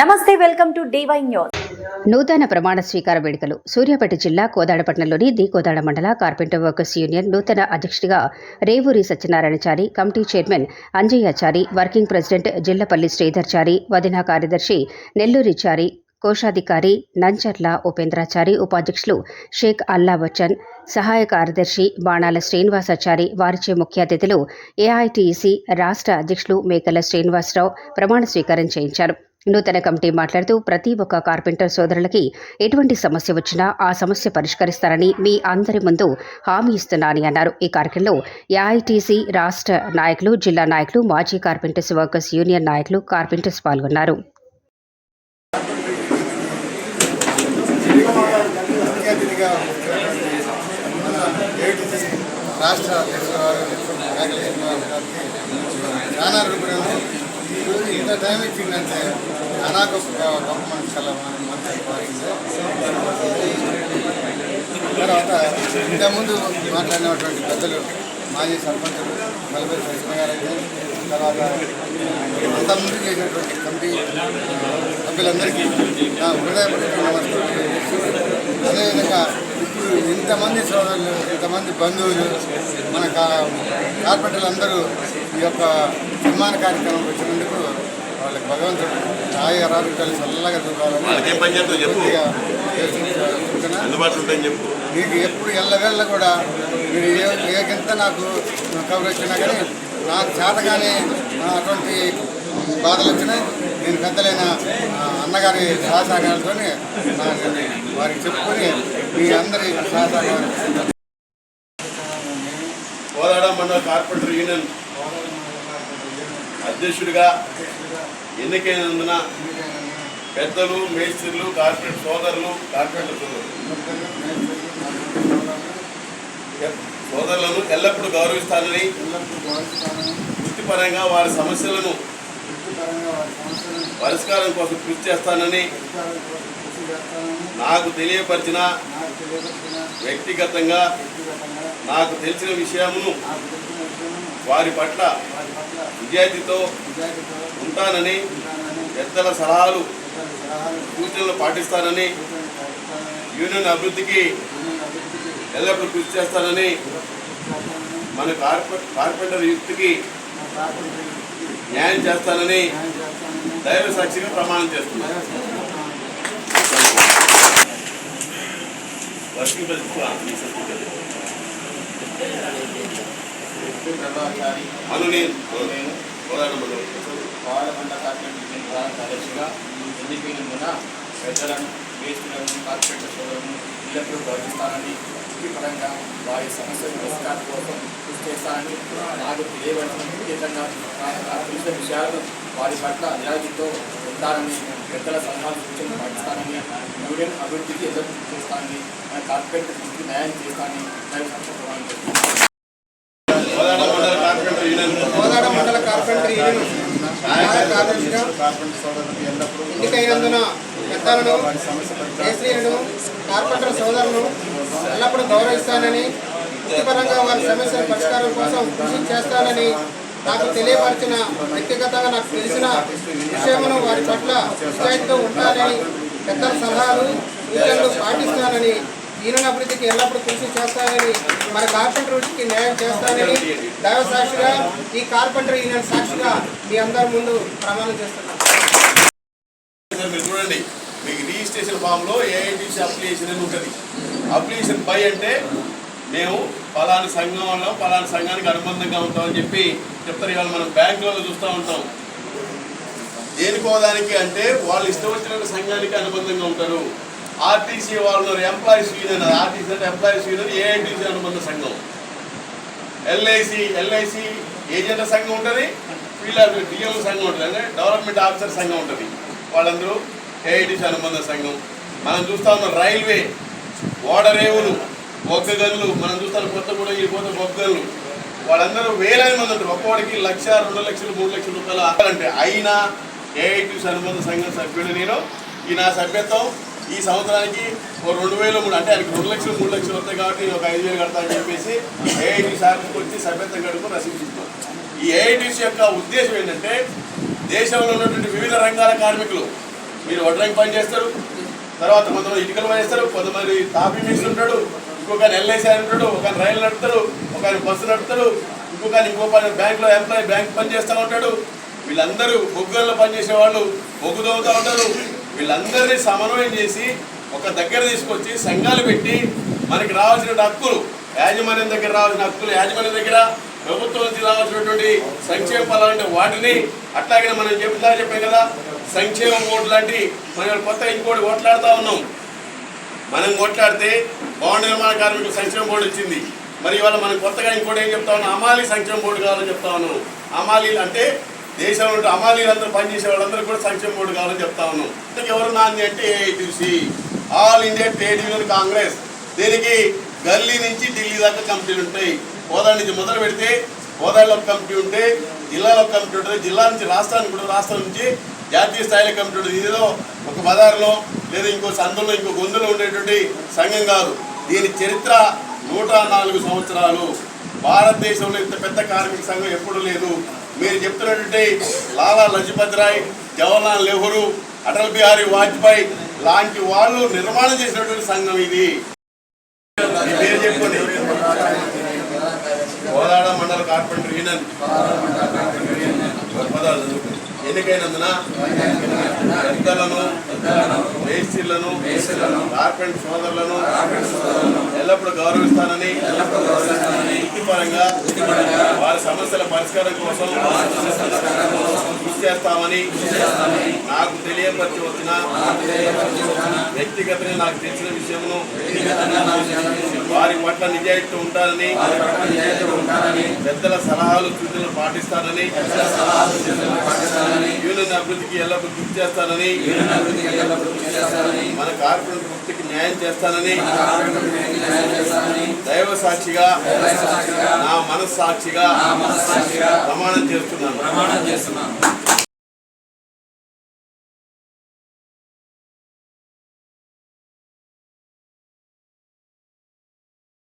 నమస్తే welcome to DY news. నూతన ప్రమాణ స్వీకార వేడుకలు. సూర్యాపేట జిల్లా కోదాడపట్నంలోని ది కోదాడ మండల కార్పెంటర్ వర్కర్స్ యూనియన్ నూతన అధ్యక్షుడిగా Revuri Satyanarayanachari committee chairman Anjayyachari working president Jillapalli Sridharchari వదినా కార్యదర్శి నెల్లూరి చారి కోశాధికారి నంచర్ల ఉపేంద్రాచారి ఉపాధ్యక్షులు షేక్ అల్లా బచ్చన్ సహాయ కార్యదర్శి బాణాల శ్రీనివాసాచారి వారిచే ముఖ్య అతిథులు ఏఐటీసీ రాష్ట్ర అధ్యక్షులు మేకల శ్రీనివాసరావు ప్రమాణ స్వీకారం చేయించారు. నూతన కమిటీ మాట్లాడుతూ ప్రతి ఒక్క కార్పెంటర్ సోదరులకి ఎటువంటి సమస్య వచ్చినా ఆ సమస్య పరిష్కరిస్తారని మీ అందరి ముందు హామీ ఇస్తున్నానని అన్నారు. ఈ కార్యక్రమంలో ఏఐటీసీ రాష్ట్ర నాయకులు జిల్లా నాయకులు మాజీ కార్పెంటర్స్ వర్కర్స్ యూనియన్ నాయకులు కార్పెంటర్స్ పాల్గొన్నారు. రాష్ట్ర చాలా ఈరోజు ఇంత టైం ఇచ్చిందంటే చాలా గొప్ప తర్వాత ఇంతకుముందు మాట్లాడినటువంటి పెద్దలు మాజీ సర్పంచులు నలభై కృష్ణ గారు అయితే తర్వాత అంతకుముందు చేసినటువంటి కమిటీ సభ్యులందరికీ నా హృదయపూర్వక నమస్కారం అదేవిధంగా ఇప్పుడు ఇంతమంది సోదరులు ఇంతమంది బంధువులు మన కా కార్పొరేటర్లు అందరూ ఈ యొక్క సన్మాన కార్యక్రమం వచ్చినందుకు వాళ్ళకి భగవంతుడు ఆయ ఆరోగ్యాలు చల్లగా చూడాలని చెప్పు. మీకు ఎప్పుడు ఎల్లవేళ్ళ కూడా మీరు ఏ ఏకింత నాకు కవర్ వచ్చినా కానీ నాకు చేతగానే అటువంటి బాధలు వచ్చినాయి నేను పెద్దలైన అన్నగారి సహసహకారాలతో వారికి చెప్పుకొని మీ అందరి సహసహకారం కోదాడ మండల కార్పొరేటర్ యూనియన్. అధ్యక్షుడిగా ఎన్నికైనందున పెద్దలు మేస్త్రులు కార్పొరేట్ సోదరులు కార్పొరేటర్ సోదరులను ఎల్లప్పుడూ గౌరవిస్తానని వృత్తిపరంగా వారి సమస్యలను పరిష్కారం కోసం కృషి చేస్తానని నాకు తెలియపరిచిన వ్యక్తిగతంగా నాకు తెలిసిన విషయమును వారి పట్ల విద్యార్థితో ఉంటానని పెద్దల సలహాలు సూచనలు పాటిస్తానని యూనియన్ అభివృద్ధికి ఎల్లప్పుడూ కృషి చేస్తానని మన కార్పెంటర్ యుక్తికి న్యాయం చేస్తానని దైవ సాక్షిగా ప్రమాణం చేస్తున్నాను. Working president ప్రభావశాలి. అను నేను పాలమండ ప్రధాన కార్యదర్శిగా ఎన్నికైనందున పెద్దలను వేస్తులను కార్పొరేట్ సోదరులను ఇళ్ళకు గౌరవిస్తానని వృత్తిపరంగా వారి సమస్యల పరిష్కారం కోసం కృషి చేస్తానని నాకు తెలియవలసిన నాకు తెలిసిన విషయాలను వారి పట్ల నిరాజీతో ఉంటానని పెద్దల సలహాలు సూచనలు పాటిస్తానని యూనియన్ అభివృద్ధికి ఎదురు చేస్తానని మన కార్పొరేట్ దృష్టికి న్యాయం చేస్తానని ప్రమాణం చేస్తున్నాను. కోదాడ మండల కార్పెంటర్ యూనియన్ కోదాడ మండల కార్పెంటరీ ఎన్నికైనందున పెద్దలను కేసీలను కార్పొరేటర్ సోదరులను ఎల్లప్పుడూ గౌరవిస్తానని వృత్తిపరంగా వారి సమస్యల పరిష్కారం కోసం కృషి చేస్తానని నాకు తెలియపరిచిన వ్యక్తిగతంగా నాకు తెలిసిన విషయమును వారి పట్ల నిశ్చయితో ఉంటానని పెద్దల సలహాలు సూచనలు పాటిస్తానని యూనియన్ అభివృద్ధికి ఎల్లప్పుడూ కృషి చేస్తానని మన కార్పెంటర్ వృత్తికి న్యాయం చేస్తానని దైవ సాక్షిగా ఈ కార్పెంటర్ యూనియన్ సాక్షిగా మీ అందరి ముందు ప్రమాణం చేస్తున్నాను. మీరు చూడండి మీకు రిజిస్ట్రేషన్ ఫామ్లో ఏఐటీసీ అప్లికేషన్ అని ఉంటుంది. అప్లికేషన్ బై అంటే మేము పలాని సంఘం వల్ల పలాని సంఘానికి అనుబంధంగా ఉంటామని చెప్పి చెప్తారు. ఇవాళ మనం బ్యాంకులలో చూస్తూ ఉంటాం. దేనికోదానికి అంటే వాళ్ళు ఇష్టం వచ్చిన సంఘానికి అనుబంధంగా ఉంటారు. ఆర్టీసీ వాళ్ళు ఎంప్లాయీస్ యూనియన్ ఆర్టీసీ అంటే ఎంప్లాయీస్ యూనియన్ ఏఐటీసీ అనుబంధ సంఘం. ఎల్ఐసి ఎల్ఐసి ఏజెంట్ల సంఘం ఉంటుంది. ఫీల్డ్ డిఎల్ సంఘం ఉంటుంది. అంటే డెవలప్మెంట్ ఆఫీసర్ సంఘం ఉంటుంది. వాళ్ళందరూ ఏఐటీసీ అనుబంధ సంఘం. మనం చూస్తా ఉన్నాం రైల్వే ఓడరేవులు బొగ్గగన్లు. మనం చూస్తాం కొత్తగూడెం ఈ పోతే బొగ్గలు వాళ్ళందరూ వేలాది మంది ఉంటారు. ఒక్కోడికి లక్ష రెండు లక్షలు మూడు లక్షల రూపాయలు అంటే అయినా ఏఐటీసీ అనుబంధ సంఘం సభ్యుడు నేను. ఈ నా సభ్యత్వం ఈ సంవత్సరానికి ఒక రెండు వేలు మూడు అంటే ఆయనకి రెండు లక్షలు మూడు లక్షలు వస్తాయి కాబట్టి ఒక ఐదు వేలు కడతా అని చెప్పేసి ఏఐటీ సార్కి వచ్చి సభ్యత్వం గడుపు రసీదు ఈ ఏఐటీసీ యొక్క ఉద్దేశం ఏంటంటే దేశంలో ఉన్నటువంటి వివిధ రంగాల కార్మికులు మీరు వడ్రంగి పని చేస్తారు తర్వాత కొంతమంది ఇటుకలు పని చేస్తారు కొంతమంది తాపీ మిషన్ ఉంటాడు ఇంకొక ఎల్ఐసి ఉంటాడు ఒక రైలు నడుపుతాడు ఒక బస్సు నడుపుతాడు ఇంకొక ఇంకో పని బ్యాంక్లో ఎంప్లాయీ బ్యాంక్ పని చేస్తూ ఉంటాడు. వీళ్ళందరూ బొగ్గుల్లో పనిచేసే వాళ్ళు బొగ్గు తవ్వుతూ ఉంటారు. వీళ్ళందరినీ సమన్వయం చేసి ఒక దగ్గర తీసుకొచ్చి సంఘాలు పెట్టి మనకి రావాల్సిన హక్కులు యాజమాన్యం దగ్గర రావాల్సిన హక్కులు యాజమాన్యం దగ్గర ప్రభుత్వం నుంచి రావాల్సినటువంటి సంక్షేమ ఫలాలంటే వాటిని అట్లాగే మనం చెప్తా చెప్పాం కదా సంక్షేమ ఓటు లాంటి మనం కొత్త ఇంకోటి ఓట్లాడుతూ ఉన్నాం. మనం కొట్లాడితే భవన నిర్మాణ కార్మికులకు సంక్షేమ బోర్డు వచ్చింది మరి ఇవాళ మనం కొత్తగా ఇంకోటి ఏం చెప్తా ఉన్నాం? అమాలి సంక్షేమ బోర్డు కావాలని చెప్తా ఉన్నాం. అమాలి అంటే దేశంలో అమాలీలందరూ పనిచేసే వాళ్ళందరూ కూడా సంక్షేమ బోర్డు కావాలని చెప్తా ఉన్నాం. ఇంతకు ఎవరు నాంది అంటే AITC All India Trade Union Congress దీనికి గల్లీ నుంచి ఢిల్లీ దాకా కమిటీలు ఉంటాయి. హోదా నుంచి మొదలు పెడితే హోదాలో ఒక కమిటీ ఉంటే జిల్లాలో ఒక కమిటీ ఉంటుంది జిల్లా నుంచి రాష్ట్రానికి కూడా రాష్ట్రం నుంచి జాతీయ స్థాయిలో కమిటీ ఉంటుంది. ఏదో ఒక బజార్లో లేదా ఇంకో సందులో ఇంకో గొంతులో ఉండేటువంటి సంఘం కాదు. దీని చరిత్ర నూట నాలుగు సంవత్సరాలు. భారతదేశంలో ఇంత పెద్ద కార్మిక సంఘం ఎప్పుడు లేదు. మీరు చెప్తున్నటువంటి లాలా లజపత్ రాయ్ జవహర్లాల్ నెహ్రూ అటల్ బిహారీ వాజ్పేయి లాంటి వాళ్ళు నిర్మాణం చేసినటువంటి సంఘం ఇది. పేరు కోదాడ మండల కార్పొరేటర్ యూనియన్ పదాలు ఎన్నికైనందున పెద్దలను మేస్త్రీలను కార్పెంట్ సోదరులను ఎల్లప్పుడూ గౌరవిస్తానని వృత్తిపరంగా వారి సమస్యల పరిష్కారం కోసం కృషి చేస్తామని నాకు తెలియపరిచి వచ్చిన వ్యక్తిగతంగా నాకు తెలిసిన విషయమును వారి పట్ల నిజాయితీ ఉంటానని పెద్దల సలహాలు సూచనలు పాటిస్తానని యూనియన్ అభివృద్ధికి ఎల్లప్పుడూ కృషి చేస్తానని మన కార్పొరేట్ వృత్తికి న్యాయం చేస్తానని దైవ సాక్షిగా నా మనస్సాక్షిగా ప్రమాణం చేస్తున్నాను.